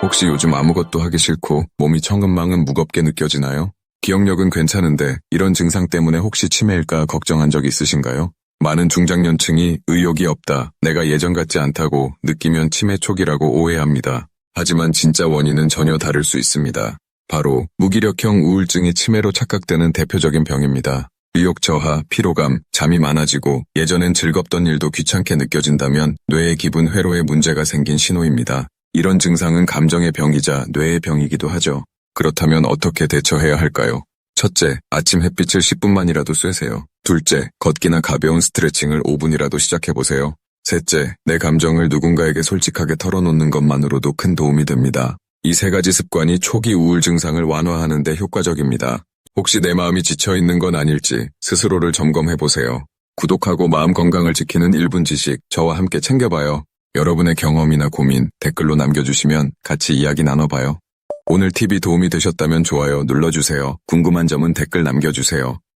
혹시 요즘 아무것도 하기 싫고 몸이 천근만은 무겁게 느껴지나요? 기억력은 괜찮은데 이런 증상 때문에 혹시 치매일까 걱정한 적 있으신가요? 많은 중장년층이 의욕이 없다, 내가 예전 같지 않다고 느끼면 치매 초기라고 오해합니다. 하지만 진짜 원인은 전혀 다를 수 있습니다. 바로 무기력형 우울증이 치매로 착각되는 대표적인 병입니다. 의욕 저하, 피로감, 잠이 많아지고 예전엔 즐겁던 일도 귀찮게 느껴진다면 뇌의 기분 회로에 문제가 생긴 신호입니다. 이런 증상은 감정의 병이자 뇌의 병이기도 하죠. 그렇다면 어떻게 대처해야 할까요? 첫째, 아침 햇빛을 10분만이라도 쐬세요. 둘째, 걷기나 가벼운 스트레칭을 5분이라도 시작해보세요. 셋째, 내 감정을 누군가에게 솔직하게 털어놓는 것만으로도 큰 도움이 됩니다. 이 세 가지 습관이 초기 우울 증상을 완화하는 데 효과적입니다. 혹시 내 마음이 지쳐있는 건 아닐지 스스로를 점검해보세요. 구독하고 마음 건강을 지키는 1분 지식 저와 함께 챙겨봐요. 여러분의 경험이나 고민 댓글로 남겨주시면 같이 이야기 나눠봐요. 오늘 팁이 도움이 되셨다면 좋아요 눌러주세요. 궁금한 점은 댓글 남겨주세요.